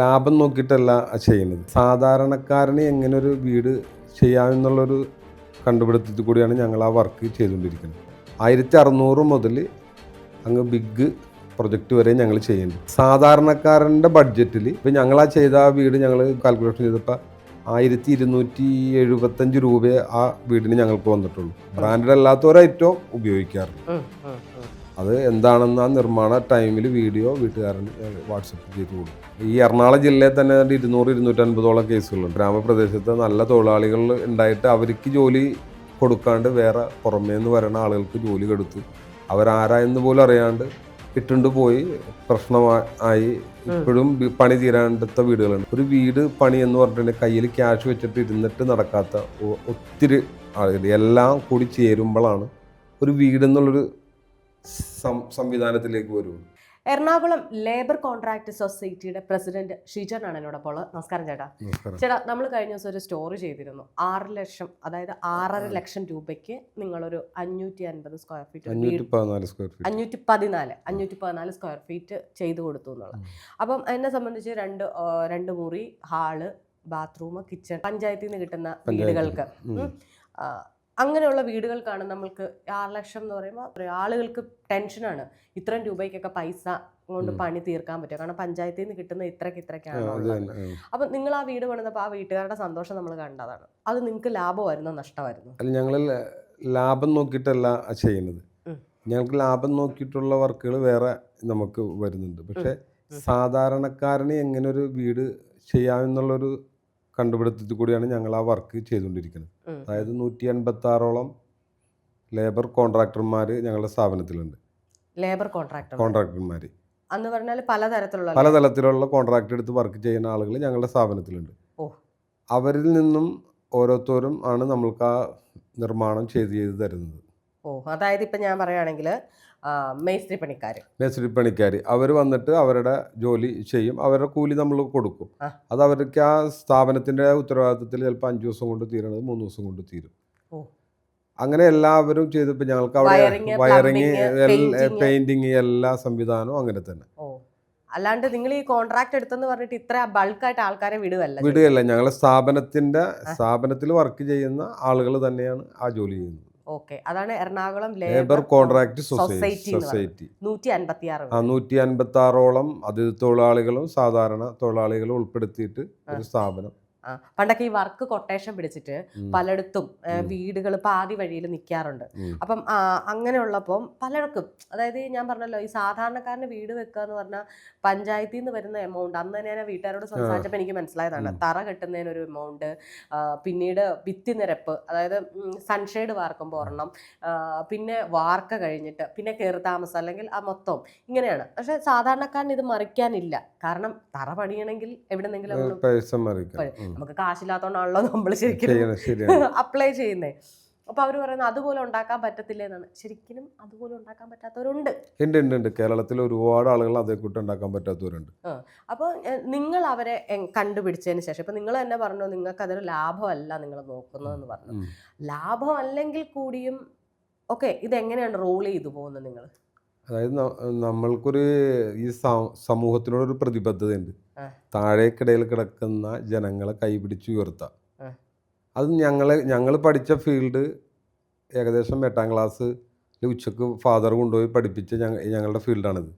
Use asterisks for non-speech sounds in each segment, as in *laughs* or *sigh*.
ലാഭം നോക്കിയിട്ടല്ല ചെയ്യുന്നത്. സാധാരണക്കാരന് എങ്ങനെ ഒരു വീട് ചെയ്യാമെന്നുള്ളൊരു കണ്ടുപിടുത്തത്തിൽ കൂടിയാണ് ഞങ്ങൾ ആ വർക്ക് ചെയ്തുകൊണ്ടിരിക്കുന്നത്. ആയിരത്തി അറുന്നൂറ് മുതൽ അങ്ങ് ബിഗ് പ്രൊജക്റ്റ് വരെ ഞങ്ങൾ ചെയ്യുന്നുണ്ട്. സാധാരണക്കാരന്റെ ബഡ്ജറ്റിൽ ഇപ്പം ഞങ്ങൾ ആ ചെയ്ത ആ വീട് ഞങ്ങൾ കാൽക്കുലേഷൻ ചെയ്തപ്പോൾ ആയിരത്തി ഇരുന്നൂറ്റി എഴുപത്തഞ്ച് രൂപയെ ആ വീടിന് ഞങ്ങൾക്ക് വന്നിട്ടുള്ളൂ. ബ്രാൻഡഡ് അല്ലാത്ത ഏറ്റവും ഉപയോഗിക്കാറുണ്ട്. അത് എന്താണെന്ന് ആ നിർമ്മാണ ടൈമിൽ വീഡിയോ വീട്ടുകാരൻ വാട്സപ്പ് ചെയ്ത് കൊടുക്കും. ഈ എറണാകുളം ജില്ലയിൽ തന്നെ ഇരുന്നൂറ് ഇരുന്നൂറ്റൻപതോളം കേസുകളുണ്ട് ഗ്രാമപ്രദേശത്ത് നല്ല തൊഴിലാളികൾ ഉണ്ടായിട്ട് അവർക്ക് ജോലി കൊടുക്കാണ്ട് വേറെ പുറമേ നിന്ന് വരുന്ന ആളുകൾക്ക് ജോലി കൊടുത്തു അവരാരായെന്ന് പോലും അറിയാണ്ട് ഇട്ടുണ്ട് പോയി പ്രശ്നമായി ഇപ്പോഴും പണി തീരാണ്ടത്തെ വീടുകളുണ്ട് ഒരു വീട് പണി എന്ന് പറഞ്ഞിട്ടുണ്ടെങ്കിൽ കയ്യിൽ ക്യാഷ് വെച്ചിട്ട് ഇരുന്നിട്ട് നടക്കാത്ത ഒത്തിരി ആളുകൾ എല്ലാം കൂടി ചേരുമ്പോഴാണ് ഒരു വീടെന്നുള്ളൊരു സംവിധാനത്തിലേക്ക് വരുള്ളൂ Ernakulam labour contract society president ഷിജനാണ് എന്നോടൊപ്പം ഉള്ളത് നമസ്കാരം ചേട്ടാ. ചേട്ടാ നമ്മൾ കഴിഞ്ഞ ദിവസം ഒരു സ്റ്റോറി ചെയ്തിരുന്നു. ആറ് ലക്ഷം അതായത് ആറര ലക്ഷം രൂപയ്ക്ക് നിങ്ങളൊരു അഞ്ഞൂറ്റി അൻപത് സ്ക്വയർ ഫീറ്റ് അഞ്ഞൂറ്റി പതിനാല് അഞ്ഞൂറ്റി പതിനാല് സ്ക്വയർ ഫീറ്റ് ചെയ്തു കൊടുത്തു എന്നുള്ളത്. അപ്പം എന്നെ സംബന്ധിച്ച് രണ്ട് രണ്ട് മുറി ഹാൾ ബാത്റൂം കിച്ചൺ പഞ്ചായത്തിൽ നിന്ന് കിട്ടുന്ന വീടുകൾക്ക്. അങ്ങനെയുള്ള വീടുകൾക്കാണ് നമ്മൾക്ക് ആറ് ലക്ഷം എന്ന് പറയുമ്പോൾ ആളുകൾക്ക് ടെൻഷനാണ്. ഇത്രയും രൂപയ്ക്കൊക്കെ പൈസ കൊണ്ട് പണി തീർക്കാൻ പറ്റും കാരണം പഞ്ചായത്തിൽ നിന്ന് കിട്ടുന്ന ഇത്രയ്ക്ക് ഇത്രയ്ക്കാണ്. അപ്പം നിങ്ങൾ ആ വീട് പണിതപ്പോൾ ആ വീട്ടുകാരുടെ സന്തോഷം നമ്മൾ കണ്ടതാണ്. അത് നിങ്ങൾക്ക് ലാഭമായിരുന്നു? നഷ്ടമായിരുന്നു? അല്ല ഞങ്ങൾ ലാഭം നോക്കിയിട്ടല്ല ചെയ്യുന്നത്. ഞങ്ങൾക്ക് ലാഭം നോക്കിയിട്ടുള്ള വർക്കുകൾ വേറെ നമുക്ക് വരുന്നുണ്ട്. പക്ഷെ. സാധാരണക്കാരന് എങ്ങനെ ഒരു വീട് ചെയ്യാമെന്നുള്ളൊരു കണ്ടുപിടുത്തത്തിൽ കൂടിയാണ് ഞങ്ങൾ ആ വർക്ക് ചെയ്തുകൊണ്ടിരിക്കുന്നത്. അതായത് നൂറ്റി അൻപത്തി ആറോളം ലേബർ കോൺട്രാക്ടർമാർ ഞങ്ങളുടെ സ്ഥാപനത്തിലുണ്ട്. ലേബർ കോൺട്രാക്ടർ കോൺട്രാക്ടർമാർ അന്ന് പറഞ്ഞാൽ പലതരത്തിലുള്ള പലതരത്തിലുള്ള കോൺട്രാക്ട് എടുത്ത് വർക്ക് ചെയ്യുന്ന ആളുകൾ ഞങ്ങളുടെ സ്ഥാപനത്തിലുണ്ട്. ഓ. അവരിൽ നിന്നും ഓരോരുത്തരും ആണ് നമ്മൾക്ക് ആ നിർമ്മാണം ചെയ്ത് ചെയ്ത് തരുന്നത്. ഓ അതായത് ഇപ്പം ഞാൻ പറയുകയാണെങ്കിൽ മേസ്ത്രി പണിക്കാർ മേസ്ത്രി പണിക്കാർ അവർ വന്നിട്ട് അവരുടെ ജോലി ചെയ്യും. അവരുടെ കൂലി നമ്മൾ കൊടുക്കും. അത് അവർക്ക് ആ സ്ഥാപനത്തിന്റെ ഉത്തരവാദിത്തത്തിൽ ചിലപ്പോൾ അഞ്ച് ദിവസം കൊണ്ട് തീരണത് മൂന്ന് ദിവസം കൊണ്ട് തീരും. അങ്ങനെ എല്ലാവരും ചെയ്തപ്പോൾ ഞങ്ങൾക്ക് അവിടെ വയറിങ് പെയിന്റിങ്. എല്ലാ സംവിധാനവും അങ്ങനെ തന്നെ. അല്ലാണ്ട് നിങ്ങൾ ഈ കോൺട്രാക്ട് എടുത്തെന്ന് പറഞ്ഞിട്ട് ഇത്ര ബൾക്കായിട്ട് ആൾക്കാരെ വിടുകയല്ല വിടുകയല്ല. ഞങ്ങളെ സ്ഥാപനത്തിന്റെ സ്ഥാപനത്തിൽ വർക്ക് ചെയ്യുന്ന ആളുകൾ തന്നെയാണ് ആ ജോലി ചെയ്യുന്നത്. ഓക്കെ. അതാണ് എറണാകുളം ലേബർ കോൺട്രാക്ട് സൊസൈറ്റി നൂറ്റി അൻപത്തി ആറ് ആ നൂറ്റി അൻപത്തി ആറോളം അതിഥി തൊഴിലാളികളും സാധാരണ തൊഴിലാളികളും ഉൾപ്പെടുത്തിയിട്ട് ഒരു സ്ഥാപനം. പണ്ടൊക്കെ ഈ വർക്ക് കൊട്ടേഷൻ പിടിച്ചിട്ട്. പലയിടത്തും വീടുകൾ പാതി വഴിയിൽ നിൽക്കാറുണ്ട്. അപ്പം അങ്ങനെയുള്ളപ്പം പലർക്കും അതായത് ഞാൻ പറഞ്ഞല്ലോ ഈ സാധാരണക്കാരന് വീട് വെക്കുക എന്ന് പറഞ്ഞാൽ പഞ്ചായത്തിൽ നിന്ന് വരുന്ന എമൗണ്ട് അന്ന് തന്നെ ഞാൻ വീട്ടുകാരോട് സംസാരിച്ചപ്പോൾ എനിക്ക് മനസ്സിലായതാണ്. തറ കെട്ടുന്നതിനൊരു എമൗണ്ട് പിന്നീട് ഭിത്തി നിരപ്പ് അതായത് സൺഷെയ്ഡ് വാർക്കുമ്പോൾ ഒരെണ്ണം പിന്നെ വാർക്ക കഴിഞ്ഞിട്ട് പിന്നെ കയറി താമസം അല്ലെങ്കിൽ ആ മൊത്തം ഇങ്ങനെയാണ്. പക്ഷെ സാധാരണക്കാരന് ഇത് മറിക്കാനില്ല. കാരണം തറ പണിയണമെങ്കിൽ എവിടെന്നെങ്കിലും. നമുക്ക് കാശില്ലാത്തോണ്ടാണല്ലോ നമ്മൾ ശരിക്കും അപ്ലൈ ചെയ്യുന്നേ. അപ്പൊ അവർ പറയുന്നത് അതുപോലെ ഉണ്ടാക്കാൻ പറ്റത്തില്ല എന്നാണ്. ശരിക്കും അതുപോലെ ഉണ്ടാക്കാൻ പറ്റാത്തവരുണ്ട്. ഉണ്ട് ഉണ്ട് ഉണ്ട് കേരളത്തിൽ ഒരുപാട് ആളുകൾ അതേ കൂട്ട് ഉണ്ടാക്കാൻ പറ്റാത്തവരുണ്ട്. അപ്പോൾ നിങ്ങൾ അവരെ കണ്ടുപിടിച്ചതിന് ശേഷം ഇപ്പൊ നിങ്ങൾ തന്നെ പറഞ്ഞു നിങ്ങൾക്ക് അതൊരു ലാഭമല്ല നിങ്ങൾ നോക്കുന്നതെന്ന് പറഞ്ഞു. ലാഭം അല്ലെങ്കിൽ കൂടിയും ഓക്കെ ഇതെങ്ങനെയാണ് റോൾ ചെയ്തു പോകുന്നത് നിങ്ങൾ അതായത് നമ്മൾക്കൊരു ഈ സമൂഹത്തിനോടൊരു പ്രതിബദ്ധതയുണ്ട്. താഴേക്കിടയിൽ കിടക്കുന്ന ജനങ്ങളെ കൈപിടിച്ച് ഉയർത്താം. അത് ഞങ്ങൾ ഞങ്ങൾ പഠിച്ച ഫീൽഡ് ഏകദേശം എട്ടാം ക്ലാസ് ഉച്ചയ്ക്ക് ഫാദർ കൊണ്ടുപോയി പഠിപ്പിച്ച ഞങ്ങ ഞങ്ങളുടെ ഫീൽഡാണിത്.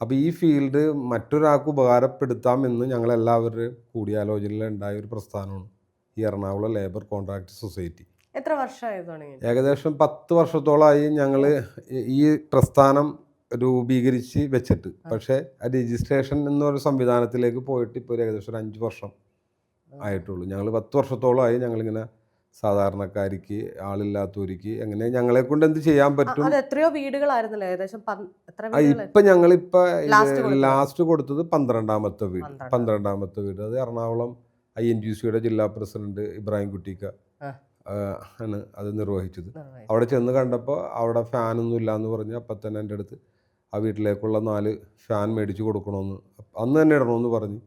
അപ്പോൾ ഈ ഫീൽഡ് മറ്റൊരാൾക്ക് ഉപകാരപ്പെടുത്താമെന്ന് ഞങ്ങളെല്ലാവരും കൂടിയാലോചനയിൽ ഉണ്ടായ ഒരു പ്രസ്ഥാനമാണ് ഈ എറണാകുളം ലേബർ കോൺട്രാക്ട് സൊസൈറ്റി എത്ര വർഷമായി ഏകദേശം പത്ത് വർഷത്തോളമായി ഞങ്ങൾ ഈ പ്രസ്ഥാനം രൂപീകരിച്ച് വെച്ചിട്ട്. പക്ഷേ ആ രജിസ്ട്രേഷൻ എന്നൊരു സംവിധാനത്തിലേക്ക് പോയിട്ട് ഇപ്പോൾ ഒരു ഏകദേശം ഒരു അഞ്ച് വർഷം ആയിട്ടുള്ളൂ. ഞങ്ങൾ പത്ത് വർഷത്തോളമായി ഞങ്ങളിങ്ങനെ സാധാരണക്കാർക്ക് ആളില്ലാത്തവർക്ക് എങ്ങനെ ഞങ്ങളെ കൊണ്ട് എന്ത് ചെയ്യാൻ പറ്റും? എത്രയോ വീടുകളായിരുന്നല്ലോ? ഏകദേശം ഇപ്പൊ ഞങ്ങളിപ്പോ? ലാസ്റ്റ് കൊടുത്തത്. പന്ത്രണ്ടാമത്തെ വീട്. പന്ത്രണ്ടാമത്തെ. വീട്. അത് എറണാകുളം ഐ എൻ ജി സിയുടെ ജില്ലാ പ്രസിഡന്റ് ഇബ്രാഹിം കുട്ടിക്ക ആണ് അത് നിർവഹിച്ചത്. നിർവഹിച്ചു. അവിടെ ചെന്ന് കണ്ടപ്പോൾ അവിടെ ഫാനൊന്നും ഇല്ലാന്ന് പറഞ്ഞ് അപ്പം തന്നെ എന്റെ അടുത്ത് ആ വീട്ടിലേക്കുള്ള നാല് ഫാൻ മേടിച്ച് കൊടുക്കണമെന്ന് അന്ന് തന്നെ ഇടണമെന്ന് പറഞ്ഞു.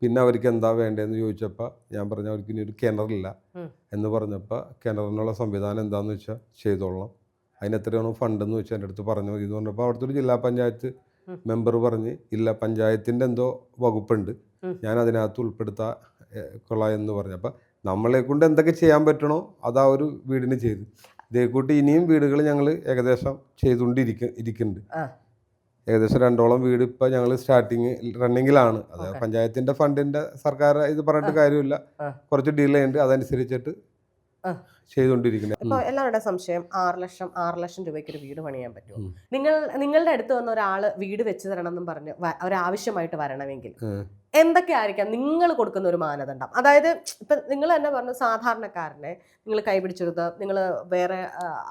പിന്നെ അവർക്ക് എന്താ വേണ്ടതെന്ന് ചോദിച്ചപ്പോൾ ഞാൻ പറഞ്ഞു അവർക്ക് ഇനി ഒരു കിണറില്ല. എന്ന് പറഞ്ഞപ്പോൾ കിണറിനുള്ള സംവിധാനം എന്താണെന്ന് വെച്ചാൽ ചെയ്തോളാം അതിന് എത്രയാണോ ഫണ്ടെന്ന് വെച്ചാൽ എന്റെ അടുത്ത് പറഞ്ഞു മതി എന്ന് പറഞ്ഞപ്പോൾ അവിടുത്തെ ഒരു ജില്ലാ പഞ്ചായത്ത് മെമ്പർ പറഞ്ഞ് ഇല്ല പഞ്ചായത്തിന്റെ എന്തോ വകുപ്പുണ്ട്. ഞാൻ അതിനകത്ത് ഉൾപ്പെടുത്താ കൊള്ളാം എന്ന് പറഞ്ഞു അപ്പം നമ്മളെ കൊണ്ട് എന്തൊക്കെ ചെയ്യാൻ പറ്റണോ അതാ ഒരു വീടിന് ചെയ്തു. ഇതേക്കൂട്ടി ഇനിയും വീടുകൾ ഞങ്ങൾ ഏകദേശം ചെയ്തുകൊണ്ടിരിക്ക ഇരിക്കുന്നുണ്ട് ആ. ഏകദേശം രണ്ടോളം വീട് ഇപ്പം ഞങ്ങൾ സ്റ്റാർട്ടിങ് റണ്ണിങ്ങിലാണ് അത് പഞ്ചായത്തിന്റെ ഫണ്ടിന്റെ സർക്കാർ ഇത് പറഞ്ഞിട്ട് കാര്യമില്ല. കുറച്ച് ഡിലേ ഉണ്ട്. അതനുസരിച്ചിട്ട്. ചെയ്തുകൊണ്ടിരിക്കുന്നത്. ഇപ്പൊ എല്ലാവരുടെ സംശയം ആറ് ലക്ഷം ആറ് ലക്ഷം രൂപയ്ക്ക് ഒരു വീട് പണിയാൻ പറ്റുമോ? നിങ്ങൾ നിങ്ങളുടെ അടുത്ത് വന്ന ഒരാൾ വീട് വെച്ച് തരണം എന്നും പറഞ്ഞ് ഒരാവശ്യമായിട്ട് വരണമെങ്കിൽ എന്തൊക്കെ ആയിരിക്കാം നിങ്ങൾ കൊടുക്കുന്ന ഒരു മാനദണ്ഡം? അതായത് ഇപ്പൊ നിങ്ങൾ തന്നെ പറഞ്ഞു സാധാരണക്കാരനെ നിങ്ങൾ കൈപിടിച്ചെടുത്ത് നിങ്ങൾ വേറെ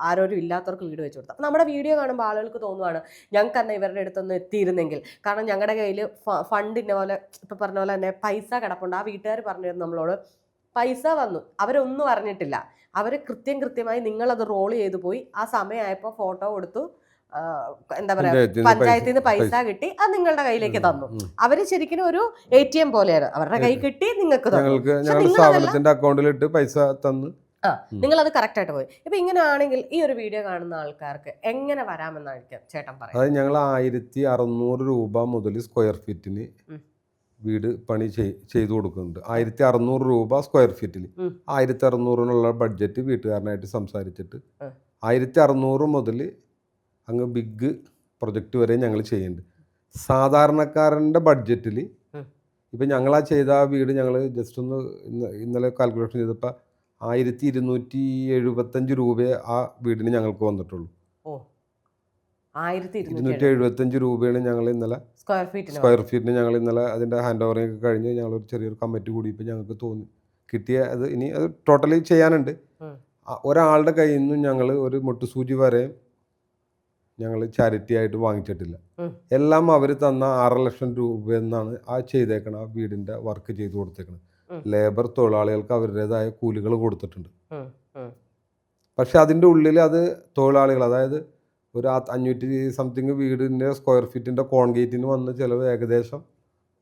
ആരോരും ഇല്ലാത്തവർക്ക് വീട് വെച്ച് കൊടുത്തു. നമ്മുടെ വീഡിയോ കാണുമ്പോൾ ആളുകൾക്ക് തോന്നുവാണ് ഞങ്ങൾക്ക് തന്നെ ഇവരുടെ അടുത്തൊന്ന് എത്തിയിരുന്നെങ്കിൽ. കാരണം ഞങ്ങളുടെ കയ്യിൽ ഫണ്ടിന്റെ പോലെ ഇപ്പൊ പറഞ്ഞ പോലെ തന്നെ പൈസ കിടപ്പുണ്ട്. ആ വീട്ടുകാർ പറഞ്ഞിരുന്നു നമ്മളോട് പൈസ വന്നു. അവരൊന്നും അറിഞ്ഞിട്ടില്ല. അവർ കൃത്യം കൃത്യമായി നിങ്ങളത് റോൾ ചെയ്തു പോയി. ആ സമയമായപ്പോൾ ഫോട്ടോ കൊടുത്തു. എന്താ പറയുക പഞ്ചായത്തിൽ നിന്ന് പൈസ- കിട്ടി. അത് നിങ്ങളുടെ കയ്യിലേക്ക് തന്നു. അവർ ശരിക്കും ഒരു എ ടി എം പോലെയാണ്. അവരുടെ കൈ കിട്ടി നിങ്ങൾക്ക് തന്നു. അക്കൗണ്ടിലിട്ട് പൈസ തന്നു. നിങ്ങൾ അത് കറക്റ്റ് ആയിട്ട് പോയി. ഇപ്പൊ ഇങ്ങനെയാണെങ്കിൽ ഈ ഒരു വീഡിയോ കാണുന്ന ആൾക്കാർക്ക് എങ്ങനെ വരാമെന്നായിരിക്കും ചേട്ടൻ പറയാം അതായത് ഞങ്ങൾ ആയിരത്തി അറുന്നൂറ് രൂപ മുതൽ സ്ക്വയർ ഫീറ്റിന്. വീട് പണി ചെയ്- ചെയ്തു കൊടുക്കുന്നുണ്ട് ആയിരത്തി അറുന്നൂറ് രൂപ സ്ക്വയർ ഫീറ്റിൽ. ആയിരത്തി അറുന്നൂറിനുള്ള ബഡ്ജറ്റ് വീട്ടുകാരനായിട്ട് സംസാരിച്ചിട്ട്. ആയിരത്തി അറുന്നൂറ് മുതൽ അങ്ങ് ബിഗ് പ്രൊജക്റ്റ് വരെ ഞങ്ങൾ ചെയ്യുന്നുണ്ട് സാധാരണക്കാരന്റെ ബഡ്ജറ്റിൽ. ഇപ്പം ഞങ്ങളാ ചെയ്ത ആ വീട് ഞങ്ങൾ ജസ്റ്റ് ഒന്ന് ഇന്ന് ഇന്നലെ കാൽക്കുലേഷൻ ചെയ്തപ്പോൾ ആയിരത്തി ഇരുന്നൂറ്റി എഴുപത്തഞ്ച് രൂപയെ ആ വീടിന് ഞങ്ങൾക്ക് വന്നിട്ടുള്ളൂ ആയിരത്തി ഇരുന്നൂറ്റി എഴുപത്തഞ്ച് രൂപയാണ് ഞങ്ങൾ ഇന്നലെ സ്ക്വയർ ഫീറ്റ് സ്ക്വയർ ഫീറ്റിന് ഞങ്ങൾ ഇന്നലെ അതിന്റെ ഹാൻഡ് ഓവറിംഗ് ഒക്കെ കഴിഞ്ഞ് ഞങ്ങൾ ഒരു ചെറിയൊരു കമ്മിറ്റി കൂടി ഇപ്പം ഞങ്ങൾക്ക് തോന്നി കിട്ടിയ അത് ഇനി അത് ടോട്ടലി ചെയ്യാനുണ്ട്. ഒരാളുടെ കയ്യിൽ നിന്നും ഞങ്ങൾ ഒരു മുട്ടുസൂചി വരെ ഞങ്ങൾ ചാരിറ്റി ആയിട്ട് വാങ്ങിച്ചിട്ടില്ല. എല്ലാം അവർ തന്ന ആറ് ലക്ഷം രൂപ എന്നാണ് ആ ചെയ്തേക്കണ ആ വീടിന്റെ വർക്ക് ചെയ്തു കൊടുത്തേക്കണത്. ലേബർ തൊഴിലാളികൾക്ക് അവരുടേതായ കൂലികൾ കൊടുത്തിട്ടുണ്ട്. പക്ഷെ അതിന്റെ ഉള്ളിൽ അത് തൊഴിലാളികൾ അതായത് ഒരു അഞ്ഞൂറ്റി സംതിങ് വീടിന്റെ സ്ക്വയർ ഫീറ്റിന്റെ കോൺക്രീറ്റിന് വന്ന ചിലവ് ഏകദേശം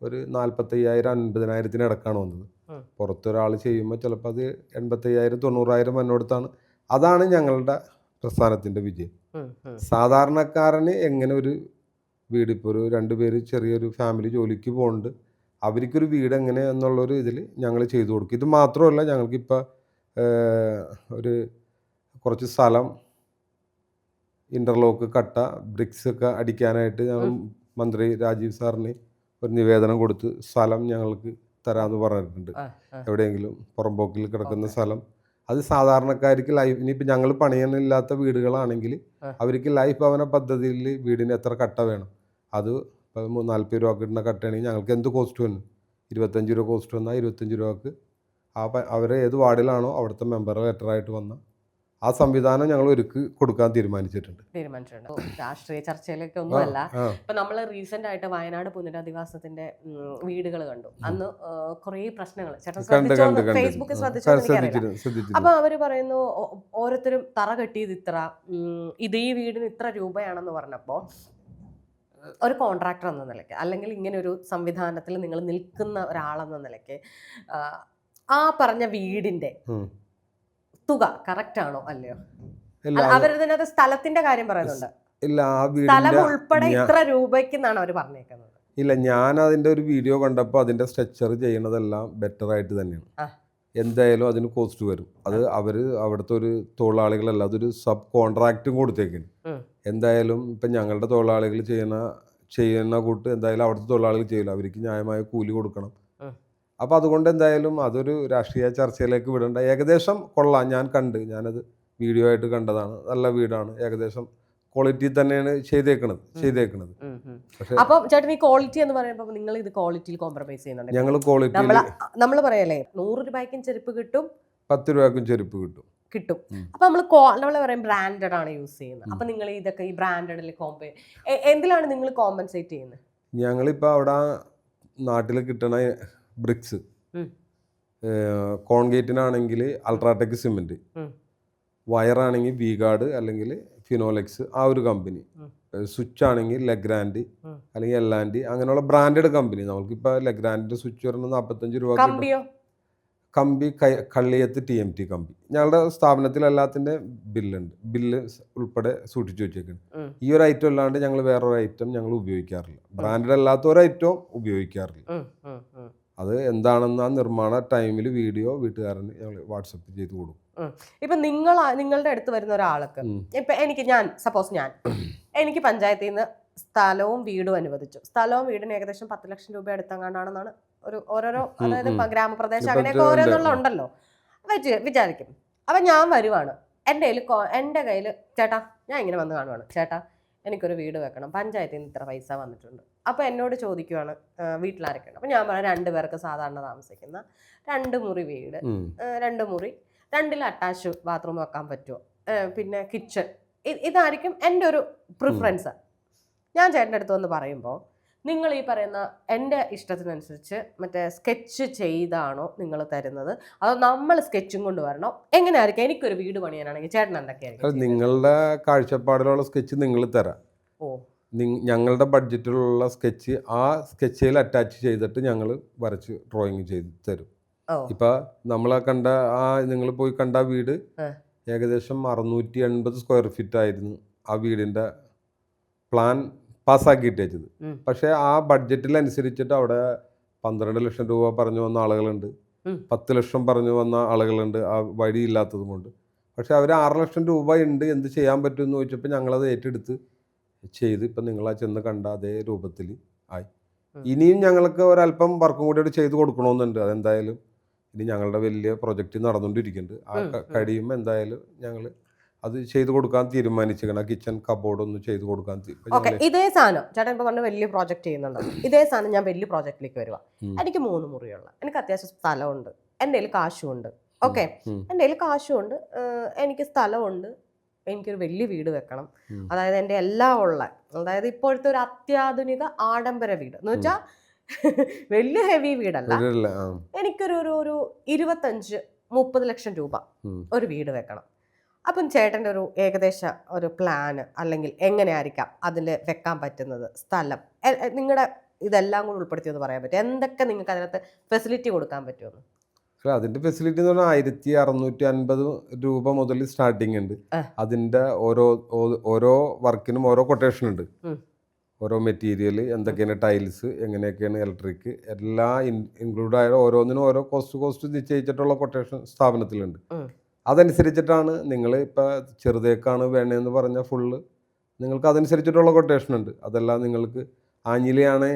ഒരു നാൽപ്പത്തയ്യായിരം അൻപതിനായിരത്തിന് ഇടക്കാണ് വന്നത്. പുറത്തൊരാൾ ചെയ്യുമ്പോൾ ചിലപ്പോൾ അത് എൺപത്തയ്യായിരം തൊണ്ണൂറായിരം എന്നോടത്താണ്. അതാണ് ഞങ്ങളുടെ പ്രസ്ഥാനത്തിന്റെ വിജയം. സാധാരണക്കാരന് എങ്ങനെ ഒരു വീട് ഇപ്പോൾ ഒരു രണ്ട് പേര് ചെറിയൊരു ഫാമിലി ജോലിക്ക് പോകുന്നുണ്ട് അവർക്കൊരു വീട് എങ്ങനെ എന്നുള്ളൊരു ഇതിൽ ഞങ്ങൾ ചെയ്തു കൊടുക്കും. ഇത് മാത്രമല്ല ഞങ്ങൾക്കിപ്പോൾ ഒരു കുറച്ച് സ്ഥലം ഇന്റർലോക്ക് കട്ട ബ്രിക്സ് ഒക്കെ അടിക്കാനായിട്ട് ഞങ്ങൾ മന്ത്രി രാജീവ് സാറിന് ഒരു നിവേദനം കൊടുത്ത് സ്ഥലം ഞങ്ങൾക്ക് തരാമെന്ന് പറഞ്ഞിട്ടുണ്ട്. എവിടെയെങ്കിലും പുറമ്പോക്കിൽ കിടക്കുന്ന. സ്ഥലം. അത് സാധാരണക്കാർക്ക് ലൈഫ് ഇനിയിപ്പോൾ ഞങ്ങൾ പണിയാനില്ലാത്ത വീടുകളാണെങ്കിൽ അവർക്ക് ലൈഫ് ഭവന പദ്ധതിയിൽ വീടിന് എത്ര കട്ട വേണം? അത് ഇപ്പോൾ നാൽപ്പത് രൂപ കിട്ടുന്ന കട്ടയാണെങ്കിൽ ഞങ്ങൾക്ക് എന്ത് കോസ്റ്റ് വന്നു? ഇരുപത്തഞ്ച് രൂപ കോസ്റ്റ് വന്നാൽ ഇരുപത്തഞ്ച് രൂപക്ക് ആ അവരെ ഏത് വാർഡിലാണോ അവിടുത്തെ മെമ്പർ ലെറ്ററായിട്ട് വന്ന ആ സംവിധാനം ഞങ്ങൾ ഒരുക്ക് കൊടുക്കാൻ തീരുമാനിച്ചിട്ടുണ്ട്. തീരുമാനിച്ചിട്ടുണ്ട്. രാഷ്ട്രീയ ചർച്ചയിലൊക്കെ ഒന്നുമല്ല. ഇപ്പൊ നമ്മൾ റീസെന്റ് ആയിട്ട് വയനാട് പുനരധിവാസത്തിന്റെ വീടുകൾ കണ്ടു. അന്ന് കുറെ പ്രശ്നങ്ങൾ ചേട്ടൻ ഫേസ്ബുക്കിൽ ശ്രദ്ധിച്ചോ അപ്പൊ അവർ പറയുന്നു ഓരോരുത്തരും തറ കെട്ടിയത് ഇത്ര. ഇതേ ഈ വീടിന് ഇത്ര രൂപയാണെന്ന് പറഞ്ഞപ്പോ ഒരു കോൺട്രാക്ടർ എന്ന നിലയ്ക്ക് അല്ലെങ്കിൽ ഇങ്ങനെ ഒരു സംവിധാനത്തിൽ നിങ്ങൾ നിൽക്കുന്ന ഒരാളെന്ന നിലയ്ക്ക് ആ, പറഞ്ഞ വീടിന്റെ. തുക കറക്റ്റ് ആണോ? അല്ലയോ? അവരിതിനകത്ത് സ്ഥലത്തിന്റെ കാര്യം പറയുന്നുണ്ട്. ഇല്ല ആ സ്ഥലം ഉൾപ്പെടെ ഞാൻ- ഇത്ര രൂപയ്ക്ക് എന്നാണ് അവർ പറഞ്ഞേക്കുന്നത്. ഇല്ല ഞാൻ അതിന്റെ ഒരു വീഡിയോ കണ്ടപ്പോൾ അതിന്റെ സ്ട്രക്ചർ ചെയ്യണതെല്ലാം ബെറ്റർ ആയിട്ട് തന്നെയാണ്. എന്തായാലും അതിന് കോസ്റ്റ് വരും. അത് അവർ അവിടുത്തെ ഒരു തൊഴിലാളികളല്ല അതൊരു സബ് കോൺട്രാക്റ്റും കൊടുത്തേക്കാണ്. എന്തായാലും ഇപ്പം ഞങ്ങളുടെ തൊഴിലാളികൾ ചെയ്യുന്ന ചെയ്യുന്ന കൂട്ട് എന്തായാലും അവിടുത്തെ തൊഴിലാളികൾ ചെയ്യില്ല അവർക്ക് ന്യായമായ കൂലി കൊടുക്കണം. അപ്പോൾ അതുകൊണ്ട് എന്തായാലും അതൊരു രാഷ്ട്രീയ ചർച്ചയിലേക്ക് വിടണ്ട. ഏകദേശം കൊള്ളാം ഞാൻ കണ്ട്. ഞാനത് വീഡിയോ ആയിട്ട് കണ്ടതാണ്. നല്ല വീടാണ്. ഏകദേശം ക്വാളിറ്റി തന്നെയാണ് ചെയ്തേക്കണത് ചെയ്തേക്കുന്നത് അപ്പം. ചേട്ടൻ ഈ ക്വാളിറ്റി എന്ന് പറയുമ്പോൾ നിങ്ങൾ ഇത് ക്വാളിറ്റിയിൽ കോംപ്രമൈസ് ചെയ്യുന്നുണ്ട്. ഞങ്ങൾ ക്വാളിറ്റി നമ്മൾ പറയല്ലേ നൂറ് രൂപയ്ക്കും ചെരുപ്പ് കിട്ടും. പത്ത് രൂപയ്ക്കും ചെരുപ്പ് കിട്ടും. കിട്ടും. അപ്പൊ നമ്മൾ നമ്മൾ പറയും ബ്രാൻഡഡ് ആണ് യൂസ് ചെയ്യുന്നത്. അപ്പൊ നിങ്ങൾ ഇതൊക്കെ ഈ ബ്രാൻഡഡിൽ കോമ്പേ എന്തിലാണ് നിങ്ങൾ കോമ്പൻസേറ്റ് ചെയ്യുന്നത്? ഞങ്ങളിപ്പോൾ അവിടെ നാട്ടിൽ കിട്ടണ ബ്രിക്സ് കോൺക്രീറ്റിനാണെങ്കിൽ അൾട്രാടെക് സിമെന്റ്. വയറാണെങ്കിൽ വീഗാർഡ് അല്ലെങ്കിൽ ഫിനോലെക്സ് ആ ഒരു കമ്പനി. സ്വിച്ച് ആണെങ്കിൽ ലെഗ്രാൻഡ്. അല്ലെങ്കിൽ എല്ലാൻഡ് അങ്ങനെയുള്ള ബ്രാൻഡഡ് കമ്പനി. നമ്മൾക്കിപ്പോൾ ലെഗ്രാൻഡിന്റെ സ്വിച്ച് വരുന്നത് നാൽപ്പത്തഞ്ച് രൂപ കമ്പി കള്ളിയത്ത് ടി എം ടി കമ്പി. ഞങ്ങളുടെ സ്ഥാപനത്തിൽ എല്ലാത്തിന്റെ ബില്ലുണ്ട്. ബില്ല് ഉൾപ്പെടെ സൂക്ഷിച്ചു വെച്ചേക്കുന്നു. ഈ ഒരു ഐറ്റം അല്ലാണ്ട് ഞങ്ങൾ വേറൊരു ഐറ്റം ഞങ്ങൾ ഉപയോഗിക്കാറില്ല. ബ്രാൻഡഡ് അല്ലാത്ത ഒരു ഐറ്റവും ഉപയോഗിക്കാറില്ല. അത് എന്താണെന്ന് ആ നിർമ്മാണ ടൈമിൽ വീഡിയോ വീട്ടുകാരന് ഞങ്ങൾ വാട്സപ്പ് ചെയ്ത് കൊടുക്കും. ഇപ്പൊ നിങ്ങൾ നിങ്ങളുടെ അടുത്ത് വരുന്ന ഒരാൾക്ക് ഇപ്പൊ എനിക്ക് ഞാൻ സപ്പോസ് ഞാൻ എനിക്ക് പഞ്ചായത്തിൽ നിന്ന് സ്ഥലവും വീടും അനുവദിച്ചു. സ്ഥലവും വീടിന് ഏകദേശം പത്ത് ലക്ഷം രൂപ അടുത്തെങ്ങാണ്ടാണെന്നാണ് ഒരു ഓരോരോ അതായത് ഗ്രാമപ്രദേശം അങ്ങനെയൊക്കെ ഓരോന്നുള്ള ഉണ്ടല്ലോ. വെച്ച് വിചാരിക്കും. അപ്പൊ ഞാൻ വരുവാണ്. എന്റെ കയ്യിൽ എന്റെ കയ്യിൽ ചേട്ടാ ഞാൻ ഇങ്ങനെ വന്ന് കാണുവാണ്. ചേട്ടാ എനിക്കൊരു വീട് വെക്കണം. പഞ്ചായത്തിൽ നിന്ന് ഇത്ര പൈസ വന്നിട്ടുണ്ട്. അപ്പോൾ എന്നോട് ചോദിക്കുവാണ് വീട്ടിലാരൊക്കെ വീട്ടിലാരൊക്കെയുണ്ട്? അപ്പോൾ ഞാൻ പറയാം രണ്ട് പേർക്ക് സാധാരണ താമസിക്കുന്ന രണ്ട് മുറി വീട് രണ്ട് മുറി രണ്ടിൽ അറ്റാച്ച് ബാത്റൂം വെക്കാൻ പറ്റുമോ പിന്നെ കിച്ചൺ. ഇതായിരിക്കും എന്റെ ഒരു പ്രിഫറൻസ്. ഞാൻ ചേട്ടന്റെ അടുത്ത് വന്ന് പറയുമ്പോൾ നിങ്ങൾ ഈ പറയുന്ന എന്റെ ഇഷ്ടത്തിനനുസരിച്ച് മറ്റേ സ്കെച്ച് ചെയ്താണോ നിങ്ങൾ തരുന്നത്? അതോ നമ്മൾ സ്കെച്ചും കൊണ്ട് വരണോ? എങ്ങനെയായിരിക്കും? എനിക്കൊരു വീട് പണിയാനാണെങ്കിൽ ചേട്ടൻ എന്തൊക്കെയായിരിക്കും നിങ്ങളുടെ കാഴ്ചപ്പാടിലുള്ള സ്കെച്ച് നിങ്ങൾ തരാം. ഓ. ഞങ്ങളുടെ ബഡ്ജറ്റിലുള്ള സ്കെച്ച് ആ സ്കെച്ചിൽ അറ്റാച്ച് ചെയ്തിട്ട് ഞങ്ങൾ വരച്ച് ഡ്രോയിങ് ചെയ്ത് തരും. ഇപ്പൊ നമ്മളെ നമ്മൾ കണ്ട ആ നിങ്ങൾ പോയി കണ്ട വീട് ഏകദേശം അറുന്നൂറ്റി എൺപത് സ്ക്വയർ ഫീറ്റ് ആയിരുന്നു ആ വീടിന്റെ പ്ലാൻ പാസ്സാക്കിയിട്ടേച്ചത്. പക്ഷേ ആ ബഡ്ജറ്റിലനുസരിച്ചിട്ട് അവിടെ പന്ത്രണ്ട് ലക്ഷം രൂപ പറഞ്ഞു വന്ന ആളുകളുണ്ട്. പത്ത് ലക്ഷം പറഞ്ഞു വന്ന ആളുകളുണ്ട്. ആ വഴിയില്ലാത്തത് കൊണ്ട്. പക്ഷെ അവർ ആറ് ലക്ഷം രൂപ ഉണ്ട് എന്ത് ചെയ്യാൻ പറ്റുമെന്ന് ചോദിച്ചപ്പോൾ ഞങ്ങളത് ഏറ്റെടുത്ത് ചെയ്ത് ഇപ്പം നിങ്ങളാ ചെന്ന് കണ്ട അതേ രൂപത്തിൽ ആയി. ഇനിയും ഞങ്ങൾക്ക് ഒരല്പം വർക്കും കൂടി അവിടെ ചെയ്ത് കൊടുക്കണമെന്നുണ്ട്. അതെന്തായാലും ഇനി ഞങ്ങളുടെ വലിയ പ്രൊജക്റ്റ് നടന്നുകൊണ്ടിരിക്കുന്നുണ്ട്. ആ കഴിയുമ്പോൾ എന്തായാലും ഞങ്ങൾ അത് ചെയ്തു കൊടുക്കാൻ തീരുമാനിച്ചിരിക്കണം. കിച്ചൺ കബോർഡ് ഒന്ന് ചെയ്തു കൊടുക്കാൻ ഓക്കെ ഇതേ സാധനം ചേട്ടൻ ഇപ്പൊ പറഞ്ഞ വലിയ പ്രോജക്റ്റ് ചെയ്യുന്നുണ്ട്. ഇതേ സാധനം ഞാൻ വലിയ പ്രോജക്റ്റിലേക്ക് വരുവാ. എനിക്ക് മൂന്ന് മുറിയുള്ള. എനിക്ക് അത്യാവശ്യം സ്ഥലമുണ്ട്. എന്റെ കയ്യിൽ കാശുമുണ്ട് ഓക്കെ. എന്റെ കയ്യിൽ കാശുമുണ്ട് ഏഹ് എനിക്ക് സ്ഥലമുണ്ട്. എനിക്കൊരു വലിയ വീട് വെക്കണം. അതായത് എന്റെ എല്ലാം ഉള്ള അതായത് ഇപ്പോഴത്തെ ഒരു അത്യാധുനിക ആഡംബര വീട്. എന്ന് വെച്ചാൽ *laughs* വലിയ ഹെവി വീടല്ല. എനിക്കൊരു ഒരു ഒരു ഇരുപത്തഞ്ച് മുപ്പത് ലക്ഷം രൂപ ഒരു വീട് വെക്കണം. അപ്പം ചേട്ടന്റെ ഒരു ഏകദേശ ഒരു പ്ലാന് അല്ലെങ്കിൽ എങ്ങനെയായിരിക്കാം അതിൽ വെക്കാൻ പറ്റുന്നത്? സ്ഥലം. നിങ്ങളുടെ ഇതെല്ലാം കൂടി ഉൾപ്പെടുത്തിയെന്ന് പറയാൻ പറ്റും എന്തൊക്കെ നിങ്ങൾക്ക് അതിനകത്ത് ഫെസിലിറ്റി കൊടുക്കാൻ പറ്റുമെന്ന്? പക്ഷേ അതിന്റെ ഫെസിലിറ്റി എന്ന് പറഞ്ഞാൽ ആയിരത്തി അറുന്നൂറ്റി അൻപത് രൂപ മുതൽ സ്റ്റാർട്ടിങ് ഉണ്ട്. അതിന്റെ ഓരോ ഓരോ വർക്കിനും ഓരോ കൊട്ടേഷൻ ഉണ്ട്. ഓരോ മെറ്റീരിയൽ എന്തൊക്കെയാണ് ടൈൽസ് എങ്ങനെയൊക്കെയാണ് ഇലക്ട്രിക് എല്ലാ ഇൻക്ലൂഡ് ആയ ഓരോന്നിനും ഓരോ കോസ്റ്റ് കോസ്റ്റ് നിശ്ചയിച്ചിട്ടുള്ള കൊട്ടേഷൻ സ്ഥാപനത്തിലുണ്ട്. അതനുസരിച്ചിട്ടാണ് നിങ്ങൾ ഇപ്പോൾ ചെറുതേക്കാണ് വേണ്ടതെന്ന് പറഞ്ഞാൽ ഫുള്ള് നിങ്ങൾക്ക് അതനുസരിച്ചിട്ടുള്ള കൊട്ടേഷൻ ഉണ്ട്. അതെല്ലാം നിങ്ങൾക്ക് ആഞ്ഞിലിയാണ്